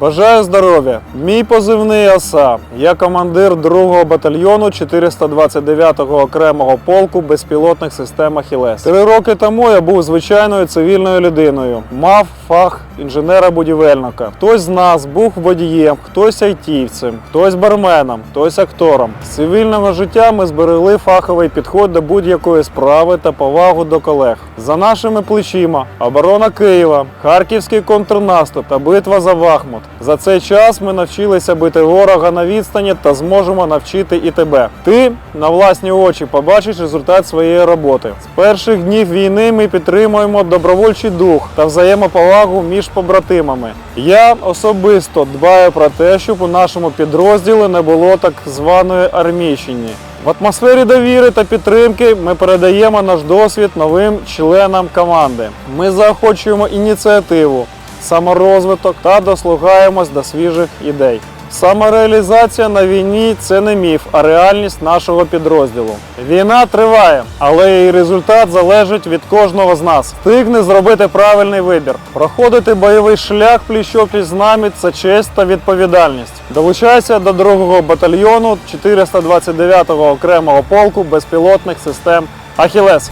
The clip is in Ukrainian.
Бажаю здоров'я! Мій позивний ОСА. Я командир 2-го батальйону 429-го окремого полку безпілотних систем Ахілес. Три роки тому я був звичайною цивільною людиною. Мав фах інженера-будівельника. Хтось з нас був водієм, хтось айтівцем, хтось барменом, хтось актором. З цивільного життя ми зберегли фаховий підход до будь-якої справи та повагу до колег. За нашими плечима оборона Києва, харківський контрнаступ та битва за Бахмут. За цей час ми навчилися бити ворога на відстані та зможемо навчити і тебе. Ти на власні очі побачиш результат своєї роботи. З перших днів війни ми підтримуємо добровольчий дух та взаємоповагу між побратимами. Я особисто дбаю про те, щоб у нашому підрозділі не було так званої армійщини. В атмосфері довіри та підтримки ми передаємо наш досвід новим членам команди. Ми заохочуємо ініціативу, саморозвиток та дослухаємось до свіжих ідей. Самореалізація на війні це не міф, а реальність нашого підрозділу. Війна триває, але її результат залежить від кожного з нас. Встигни зробити правильний вибір. Проходити бойовий шлях пліч-опліч з нами це честь та відповідальність. Долучайся до 2-го батальйону 429-го окремого полку безпілотних систем Ахілес.